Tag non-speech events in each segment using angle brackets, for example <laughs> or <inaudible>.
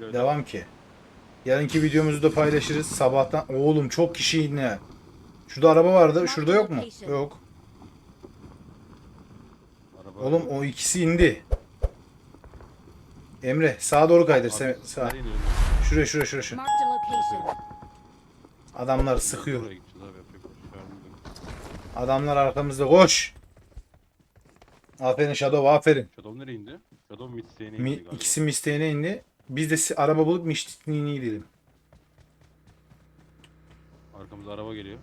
Devam ki. Yarınki videomuzu da paylaşırız. Sabahtan. Oğlum çok kişi yine. Şurada araba vardı. Şurada yok mu? Yok. Araba. Oğlum o ikisi indi. Emre sağa doğru kaydır. Sen, Abi, sağ. nereye iniyorsun? Şuraya şuraya şuraya. şuraya. Marked a location. Adamlar sıkıyor. Buraya gideceğiz abi yapacak bir şey? Adamlar arkamızda. Koş. Aferin Shadow aferin. Shadow nereye indi? Shadow mid Mi, indi galiba. ikisi misteğine indi. Biz de araba bulup misteğine gidelim. Arkamıza araba geliyor.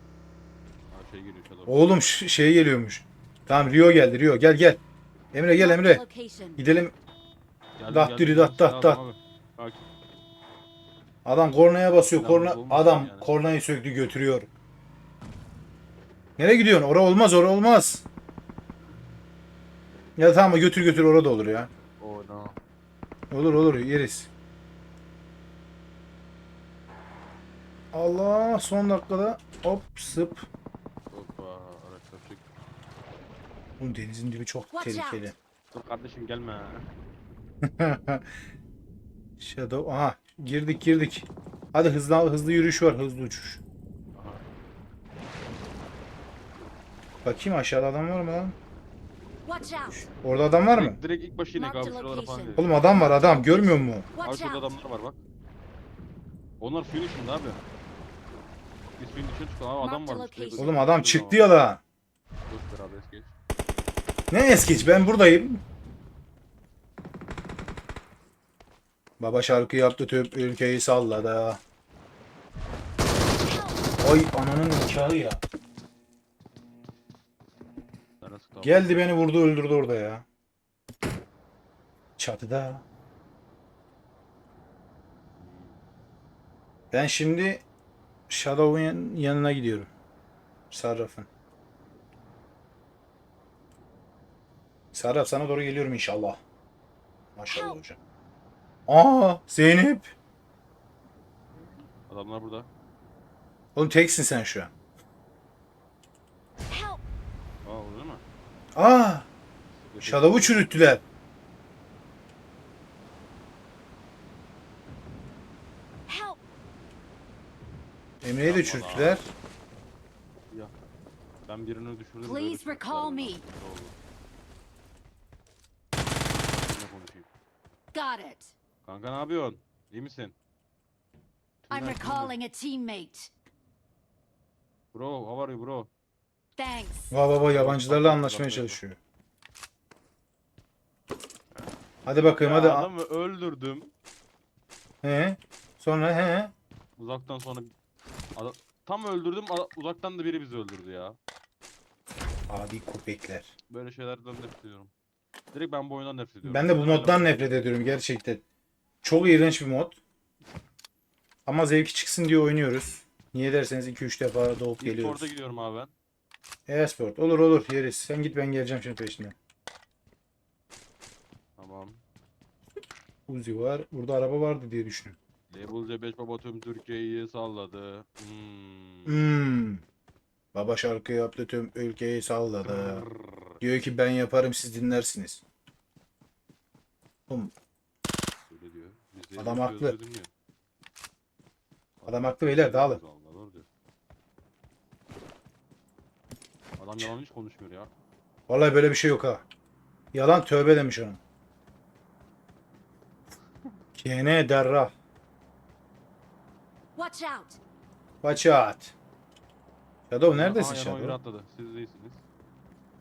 Ha şey geliyor Shadow. Oğlum ş- şey geliyormuş. Tamam Rio geldi Rio gel gel. Emre gel Emre. Gidelim. Geldim, dat geldim, dürü, dat, dat, dat. Abi, Bak, Adam kornaya basıyor. Korna olmaz adam yani. kornayı söktü götürüyor. Nereye gidiyorsun? Ora olmaz, ora olmaz. Ya tamam götür götür orada olur ya. Oh no. Olur olur yeriz. Allah son dakikada hop sıp. Hoppa. Bu denizin dibi çok tehlikeli. Dur kardeşim gelme. <laughs> Shadow aha girdik girdik. Hadi hızlı hızlı yürüyüş var hızlı uçuş. Aha. Bakayım aşağıda adam var mı lan? Orada adam var mı? Direkt, direkt ilk başı inek Marked abi şuralara falan. Oğlum adam var adam görmüyor musun? Abi şurada adamlar var bak. Onlar suyun içinde abi. Biz suyun dışına çıkalım abi adam varmış. direkt Oğlum adam çıktı ya da. Boş ver abi es geç. Ne eskiç ben buradayım. Baba şarkı yaptı tüp ülkeyi salladı. Oy ananın nikahı ya. Tamam. Geldi beni vurdu öldürdü orada ya. Çatıda. Ben şimdi Shadow'un yan- yanına gidiyorum. Sarraf'ın. Sarraf sana doğru geliyorum inşallah. Maşallah hocam. Aa Zeynep. Adamlar burada. Oğlum teksin sen şu an. Aa orada mı? Aa Shadow'u çürüttüler. Yapma çürüttüler. Ya. Ben birini düşürdüm. Please recall me. Ne oldu? Ne konuşayım? Got it. Kanka ne yapıyorsun? İyi misin? I'm recalling a teammate. Bro, how are you bro? Thanks. Va baba yabancılarla anlaşmaya çalışıyor. Hadi bakayım Ya hadi. adamı öldürdüm. He. Sonra he. Uzaktan sonra Ada- tam öldürdüm uzaktan da biri bizi öldürdü ya. Adi köpekler. Böyle şeylerden nefret ediyorum. Direkt ben bu oyundan nefret ediyorum. Ben de bu moddan nefret ediyorum gerçekten. Çok iğrenç bir mod. Ama zevki çıksın diye oynuyoruz. Niye derseniz 2-3 defa doğup geliyoruz. orada gidiyorum abi ben. E-sport. Olur olur yeriz. Sen git ben geleceğim şimdi peşinden. Tamam. Uzi var. Burada araba vardı diye düşünüyorum. Label C5 baba tüm Türkiye'yi salladı. Hmm. Hmm. Baba şarkı yaptı tüm ülkeyi salladı. Brrr. Diyor ki ben yaparım siz dinlersiniz. Oğlum Öyle diyor. Biz de Adam sözleri haklı. Adam haklı beyler, dağılın. Allah, doğru diyor. Adam yalan hiç konuşmuyor ya. vallahi böyle bir şey yok ha. Yalan tövbe demiş onun. Kene derra. Watch out. Watch out. Shadow neredesin yanıma biri Shadow? atladı. Siz değilsiniz.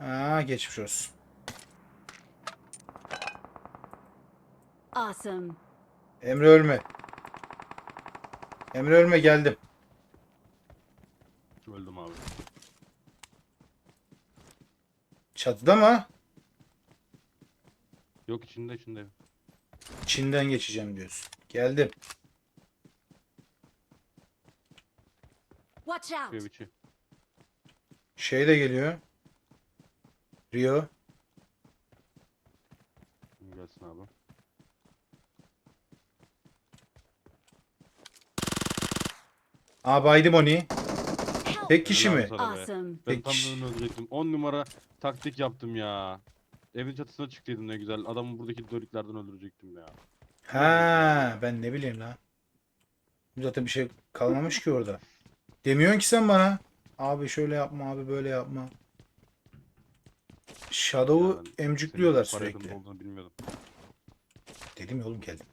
Aa geçmiş olsun. Awesome. Emre ölme. Emre ölme geldim. Öldüm abi. Çatıda mı? Yok içinde içinde. Çin'den geçeceğim diyorsun. Geldim. Watch out. Şey de geliyor. Rio. Gelsin abi. Aa baydım onu. Tek kişi Helal mi? olsun. Sana be. Awesome. Ben Tek tam kişi. bunu öldürecektim. 10 numara taktik yaptım ya. Evin çatısına çıktıydım ne güzel. Adamı buradaki dörüklerden öldürecektim ya. Ha, ben ne bileyim lan. Zaten bir şey kalmamış ki orada. Demiyorsun ki sen bana. Abi şöyle yapma, abi böyle yapma. Shadow'u Ya ben emcükliyorlar Senin yukarı yakında sürekli. olduğunu bilmiyordum. Dedim ya oğlum geldim.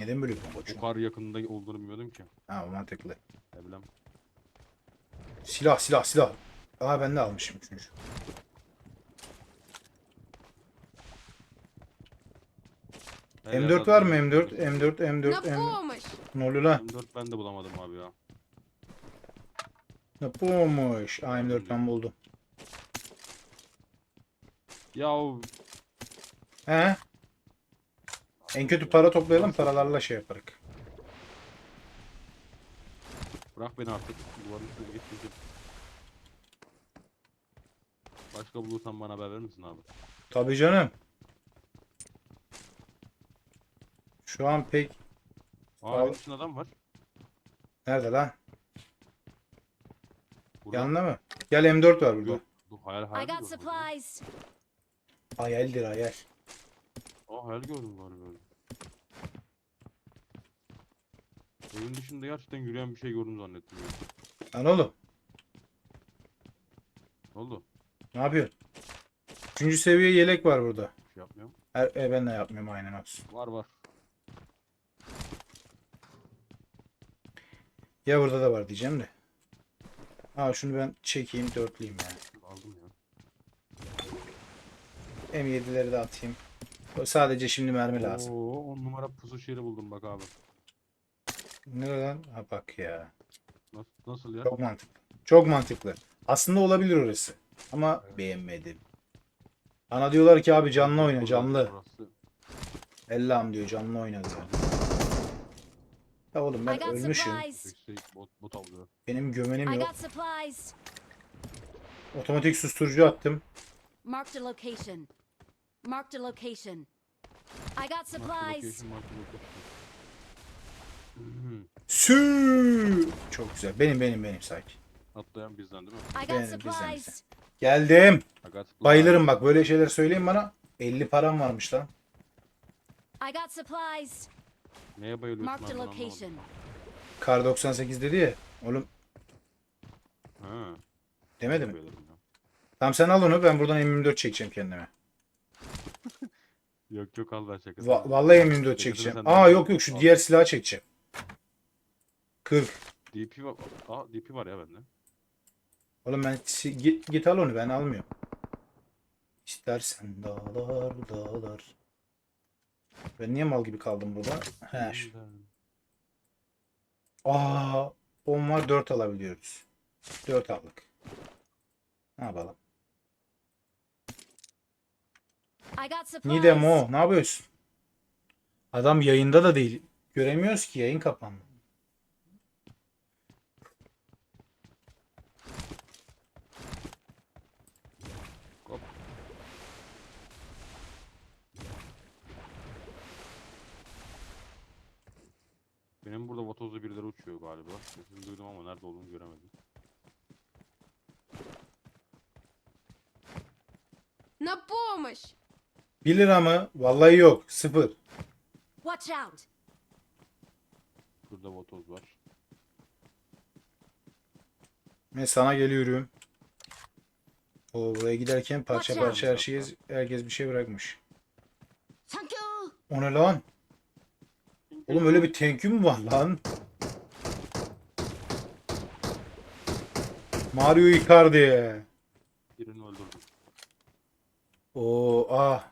Neden böyle bir O koçum? kadar yakında olduğunu bilmiyordum ki. Ha mantıklı. Ne bileyim. Silah silah silah. Aa ben de almışım üçüncü. M4 var mı M4? M4, M4, M4. bulmuş? Ne oluyor la? M4 ben de bulamadım abi ya. Ne bulmuş? Aa M4 ben buldum. Ya o- He? En kötü para toplayalım paralarla şey yaparık. bırak beni artık. Duvarın üstüne. Başka bulursan bana haber verir misin abi? Tabii canım. Şu an pek Aa evin içinde adam var. nerede lan? Burada. Yanında mı? Gel M4 var burada. Yok. Bu hayal hayal I got gördüm supplies. Hayaldir hayal. Aa hayal gördüm galiba. öyle. Evin dışında gerçekten yürüyen bir şey gördüm zannettim ya. Lan oğlum Ne oldu? ne yapıyorsun? Üçüncü seviye yelek var burada. Bir şey yapmıyorum. E, ben de yapmıyorum aynen olsun. Var var. Ya burada da var diyeceğim de. Aa şunu ben çekeyim dörtleyeyim ya. Aldım ya. M7'leri de atayım. O Sadece şimdi mermi lazım. Oo, on numara pusu şeri buldum bak abi. Ne lan? Ha bak ya. Nasıl, nasıl ya? Çok mantıklı. Çok mantıklı. Aslında olabilir orası. Ama beğenmedim. Bana diyorlar ki abi canlı oyna canlı. Ellam diyor canlı oyna diyor. Ya oğlum I ben got ölmüşüm. supplies. Şey, bot, bot alıyor. Benim gömenim I yok. got supplies. Otomatik susturucu attım. Marked a location. Marked a location. I got supplies. location, location. Mhm. <clears throat> Sü. Çok güzel. Benim benim benim sakin. Atlayan bizden değil mi? I got bizden, supplies. Geldim. Agat Bayılırım bak böyle şeyler söyleyin bana. 50 param varmış lan. I got supplies. Neye bayılıyorsun Marked abi a ben anlamadım. location. Kar 98 dedi ya. Oğlum Ha. demedi mi? bayılırım ya. Tamam sen al onu ben buradan M24 çekeceğim kendime. <laughs> Yok yok al ben şakası. Va- vallahi M24 Şakasını çekeceğim. Aa yok yok şu diğer silahı çekeceğim. 40. DP var. Aa DP var ya bende. Oğlum ben si- git, git al onu ben almıyorum. İstersen dağlar dağlar. Ben niye mal gibi kaldım burada? He. şu- Aa 10 var 4 alabiliyoruz. 4 aldık. Ne yapalım? I got supplies. Nide Mo ne yapıyorsun? Adam yayında da değil. Göremiyoruz ki yayın kapandı. Benim burada vatozlu birileri uçuyor galiba. Sesini duydum ama nerede olduğunu göremedim. На помощь! 1 lira mı? Vallahi yok. Sıfır. Watch out. Şurada vatoz var. Ben sana geliyorum. O buraya giderken parça Watch out. parça her şeyi herkes bir şey bırakmış. Thank you. O ne lan? Oğlum öyle bir tenkü mü var lan? Mario Icardi. Birini öldürdüm. Oo ah.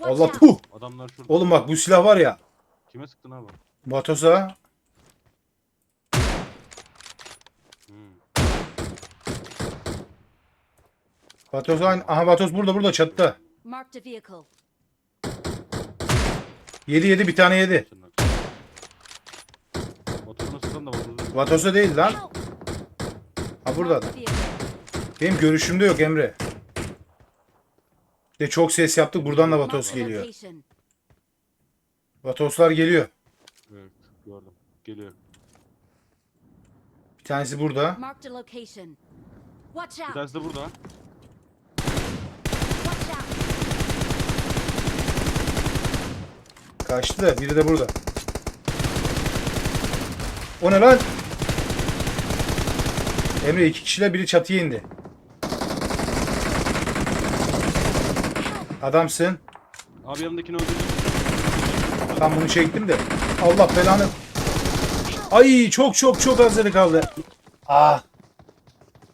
Allah puh. Adamlar şurada. Oğlum bak bu silah var ya. Kime sıktın abi? Vatos'a Hmm. Vatos aynı. Aha Vatos burada burada çatıda. Marked a vehicle. Yedi yedi bir tane yedi. Sıkan da. Vatos'a değil lan. Ha burada Marked adam. a vehicle. Benim görüşümde yok Emre. De çok ses yaptık. Buradan da Vatos geliyor. Vatoslar geliyor. Evet gördüm. Geliyor. Bir tanesi burada. Bir tanesi de burada. Watch out. Kaçtı da biri de burada. O ne lan? Emre iki kişiyle biri çatıya indi. Adamsın. Abi yanındakini öldürdüm. Tam bunu çektim de. Allah belanı. Ay çok çok çok az yeri kaldı. Ah.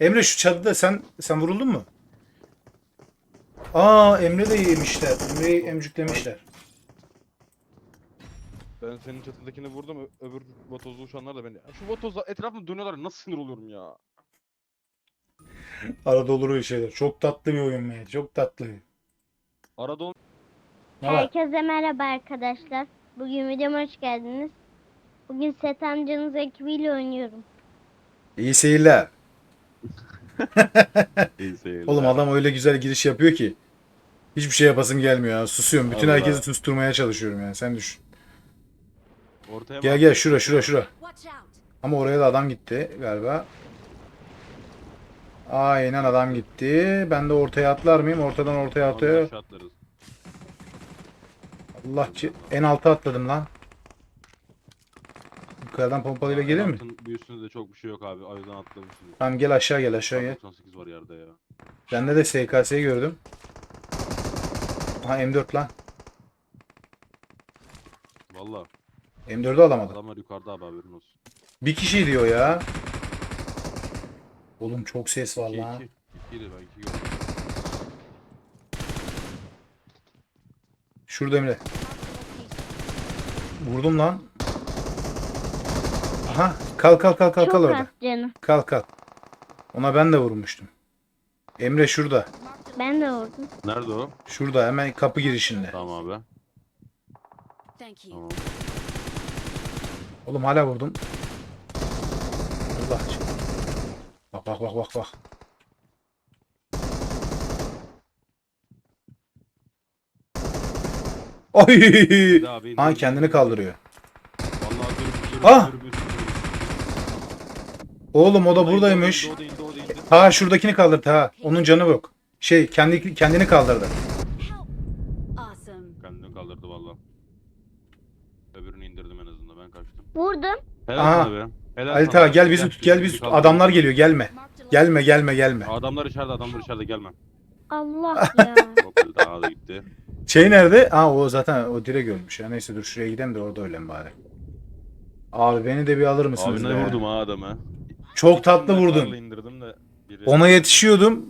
Emre şu çatıda sen sen vuruldun mu? Aa Emre de yemişler. Emre'yi emcüklemişler. Ben senin çatıdakini vurdum. ö- Öbür vatozlu uçanlar da beni. Şu vatozla etrafında dönüyorlar. Nasıl sinir oluyorum ya. Arada olur öyle şeyler. Çok tatlı bir oyun be. Çok tatlı. Arada. Ne var? Herkese merhaba arkadaşlar. Bugün videoma hoş geldiniz. Bugün Set amcanız ekibiyle oynuyorum. İyi seyirler. <laughs> İyi seyirler. Oğlum adam öyle güzel giriş yapıyor ki. Hiçbir şey yapasım gelmiyor ya. Susuyorum. Bütün Allah. herkesi susturmaya çalışıyorum yani. Sen düşün. Ortaya Gel gel şura şura şura. Ama oraya da adam gitti galiba. Aynen adam gitti. Ben de ortaya atlar mıyım? Ortadan ortaya atıyor. Allah ki en alta atladım lan. Yukarıdan pompalıyla gelir mi? Üstünde de çok bir şey yok abi. O yüzden atlamışsın. Tamam gel aşağı gel aşağı gel. 98 var yerde ya. Bende de SKS'yi gördüm. Aha M4 lan. Valla. M4'ü alamadım. Adamlar yukarıda abi haberin olsun. Bir kişi diyor ya. Oğlum çok ses var 2 lan. 2. 2 de ben 2 gördüm. Şurada Emre. Vurdum lan. Aha kal kal kal kal Çok kal az orada. canım. Kal kal. Ona ben de vurmuştum. Emre şurada. Ben de vurdum. Nerede o? Şurada hemen kapı girişinde. Tamam abi. Thank you. Tamam. Oğlum hala vurdum. Allah. Bak bak bak bak bak. Daha abi, Ha kendini kaldırıyor. Vallahi dur Ah! Oğlum o da buradaymış. Ha şuradakini kaldırdı ha. Onun canı yok. Şey kendi kendini kaldırdı. Help. Awesome. Kendini kaldırdı valla. Öbürünü indirdim en azından ben kaçtım. Vurdum. Helal Aha. sana be. Helal Ali sana. Taha gel bizi tut gel bizi tut. Adamlar geliyor gelme. Gelme gelme gelme. Adamlar içeride adamlar içeride gelme. Allah <laughs> ya. Da gitti. Şey nerede? Ha o zaten o direkt ölmüş ya. Neyse dur şuraya gidelim de orada ölelim bari. Abi beni de bir alır mısınız Abi ne be? vurdum ha adamı. Çok tatlı vurdun. indirdim de biri- Ona yetişiyordum.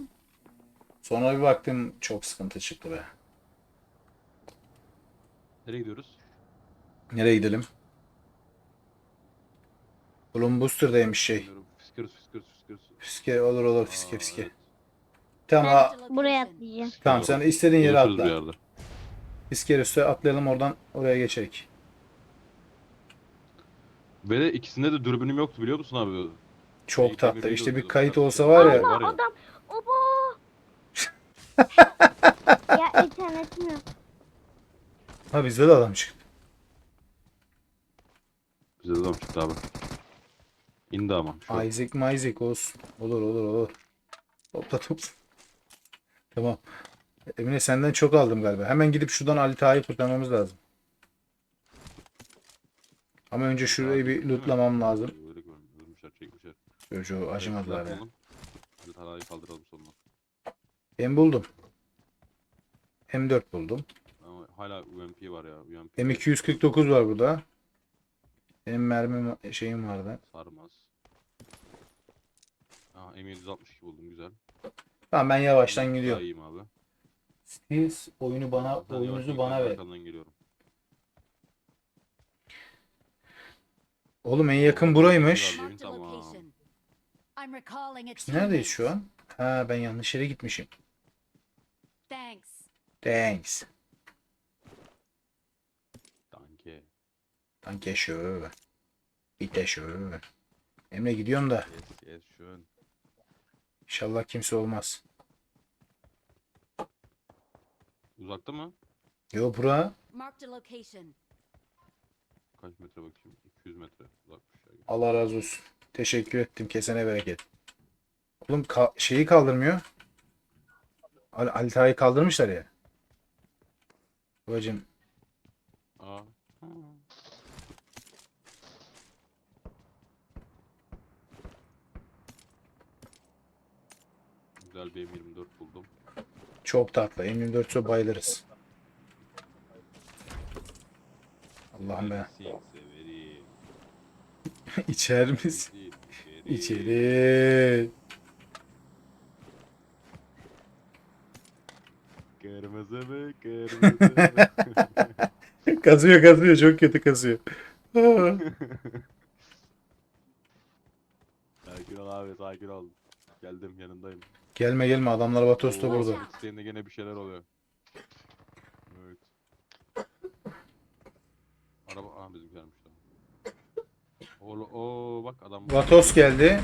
Sonra bir baktım çok sıkıntı çıktı be. Nereye gidiyoruz? Nereye gidelim? Oğlum Booster'daymış şey. Fiske olur olur fiske fiske. Tamam Buraya atlayacağım. tamam sen istediğin yere Buluşuruz bir atla. yerde. Fiske üstüne atlayalım oradan oraya geçerik. Ve de ikisinde de dürbünüm yoktu biliyor musun abi? Çok İyi, tatlı. İşte bir kayıt olsa var ya. Var ya. Adam. Oba. <laughs> ya internetim yok. Ha bizde de adam çıktı. Bize de adam çıktı abi. İndi ama. Şu. Isaac mi Isaac olsun. Olur olur olur. Topla topla. Tamam. Emine senden çok aldım galiba. Hemen gidip şuradan Ali Taha'yı kurtarmamız lazım. Ama önce şurayı bir lootlamam lazım. Ölmüşler çekmişler. Çocuğu acımadılar ya. Hadi tarayı kaldıralım sonuna. Ben buldum. M4 buldum. Ama hala UMP var ya. UMP M249 var burada. Benim mermi şeyim vardı. sarmaz. Aha M762 buldum güzel. Tamam ben yavaştan gidiyorum. iyiyim abi. Siz oyunu bana, Zaten oyunuzu yavaş bana ver. arkandan geliyorum. Oğlum en yakın buraymış. Güzel. Tamam. Biz neredeyiz şu an? Ha ben yanlış yere gitmişim. Thanks. Thanks. Danke. Danke schön. Bitte schön. Emre gidiyorum da Yes yes schön. inşallah kimse olmaz. Uzakta mı? Yo bura. Marked a location. Kaç metre bakayım? 200 metre uzakmış ya. Allah razı olsun. Teşekkür ettim. Kesene bereket. Oğlum ka- şeyi kaldırmıyor. Ali, Ali Taha'yı kaldırmışlar ya. Babacım Aa güzel bir M24 buldum. Çok tatlı. M24'e bayılırız. Allah'ım be. <laughs> İçer misin? İçeri. Kırmızı mı? Kırmızı mı? <laughs> kazıyor kazıyor. Çok kötü kazıyor. <laughs> sakin ol abi sakin ol. Geldim yanındayım. Gelme gelme. Adamlar Vatos da burada. Senin de gene bir şeyler oluyor. Evet. Araba aha bizimkilermiş lan. Oğlu o bak adam Vatos geldi.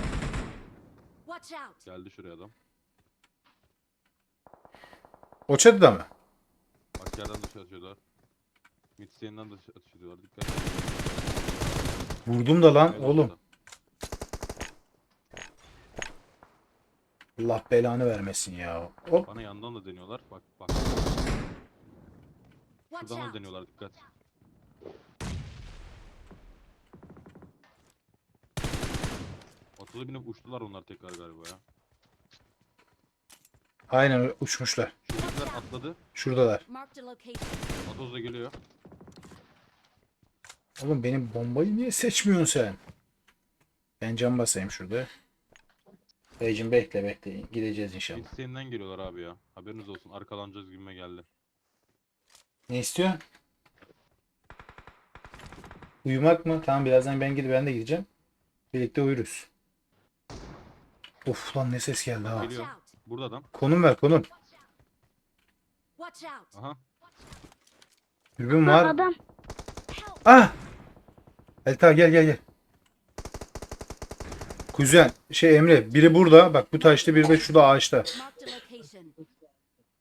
Watch out! geldi şuraya adam. O çatıda mı? Bak yerden dışarı atıyorlar. Midstay'inden dışarı atıyorlar. Dikkat. Vurdum da lan Helal oğlum. olsun. Allah belanı vermesin ya. Hop. Bana yandan da deniyorlar. Bak bak. Şuradan da deniyorlar dikkat. Otoda binip uçtular onlar tekrar galiba ya. Aynen uçmuşlar. Şuradakiler atladı. Şuradalar. Marked a location. Otoz da geliyor. Oğlum benim bombayı niye seçmiyorsun sen? Ben cam basayım şurada. Beyciğim bekle bekle. Gideceğiz inşallah. Midstay'inden geliyorlar abi ya. Haberiniz olsun. Arkalanacağız gibime geldi. Ne istiyor? Uyumak mı? Tamam birazdan ben gidip ben de gideceğim. Birlikte uyuruz. Of lan ne ses geldi ha. Geliyor. Burada adam. Konum ver konum. Aha. Dürbün var. adam. Ah! Elta gel gel gel. Kuzen şey Emre biri burada bak bu taşta biri de şurada ağaçta.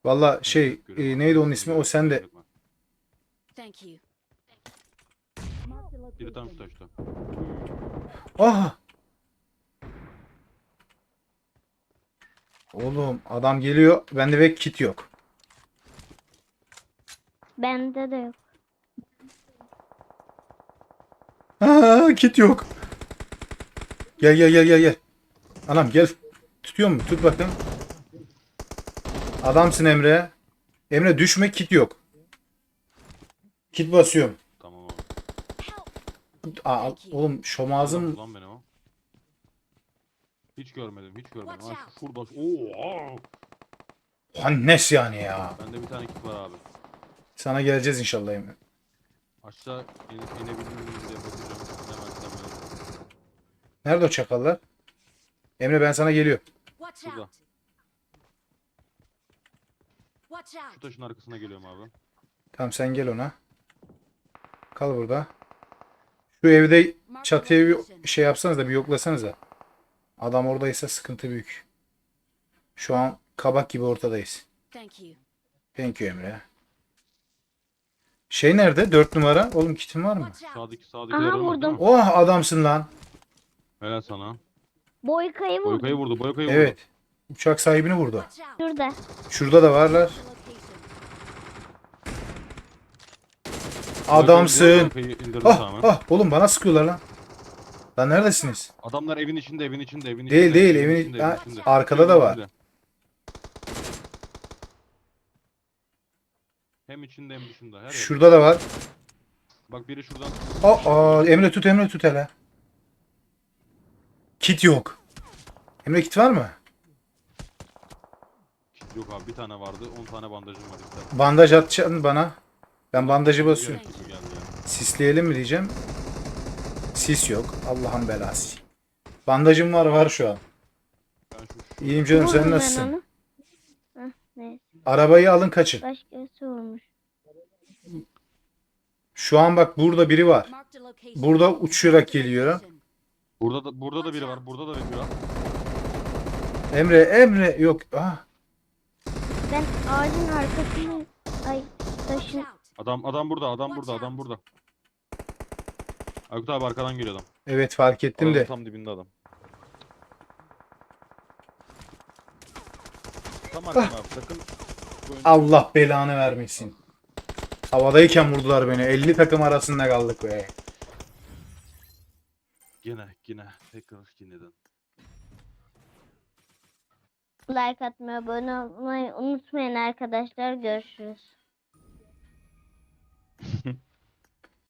Valla şey e, neydi onun ismi o sende. Thank you. Biri tam şu taşta. Ah! Oğlum adam geliyor. Bende ve kit yok. Bende de yok. Aa, kit yok. Gel gel gel gel gel. Anam gel. Tutuyor mu? Tut bakayım. Adamsın Emre. Emre düşme kit yok. Kit basıyorum. Tamam abi. Aa, oğlum şomazım Ulan beni o. Hiç görmedim, hiç görmedim. Ha, şu şurada. Oo! Hannes yani ya. Bende bir tane kit var abi. Sana geleceğiz inşallah Emre. Aşağı in, inebilir miyim diye bakacağım. Hemen hemen. Nerede o çakallar? Emre ben sana geliyor. Watch Şurada. out! Watch Şu taşın arkasına geliyorum abi. Tamam sen gel ona. Kal burada. Şu evde çatıya bir şey yapsanız da bir yoklasanız da. Adam oradaysa sıkıntı büyük. Şu an kabak gibi ortadayız. Thank you. Thank you Emre. Şey nerede? Dört numara. Oğlum kitin var mı? Sağdaki sağdaki Aha, vurdum. Oh adamsın lan. Helal sana. Boykayı vurdu. Boykayı vurdu, boykayı vurdu. Evet. Uçak sahibini vurdu. Şurada. Şurada da varlar. Adamsın. Boykayı indirdi Ah tamamen. ah oğlum bana sıkıyorlar lan. Lan neredesiniz? Adamlar evin içinde, evin içinde, evin Değil, içinde. değil, evin- ha, arkada da var. Hem içinde hem dışında. Her yer. Şurada da var. Bak biri şuradan. Aa, Emre tut Emre tut hele. Kit yok. Emre kit var mı? Yok abi bir tane vardı. 10 tane bandajım var işte. Bandaj atacaksın bana. Ben bandajı basıyorum. Sisleyelim mi diyeceğim. Sis yok. Allah'ın belası. Bandajım var var şu an. Şu, İyiyim canım sen nasılsın? Hah, neyse. Arabayı alın kaçın. Başkası vurmuş. Şu an bak burada biri var. Burada uçarak geliyor. Burada da burada da biri var. Burada da biri var. Emre Emre yok. Ah. Ben ağacın arkasını... Ay taşın... Adam adam burada, adam burada, adam burada. Aykut abi arkadan geliyor adam. Evet fark ettim Alanın de. Tam dibinde adam. Tam arkana abi sakın. Allah belanı vermesin. Havadayken vurdular beni. 50 takım arasında kaldık be. Yine yine tekrar yineden. Like atmayı, abone olmayı unutmayın arkadaşlar. Görüşürüz.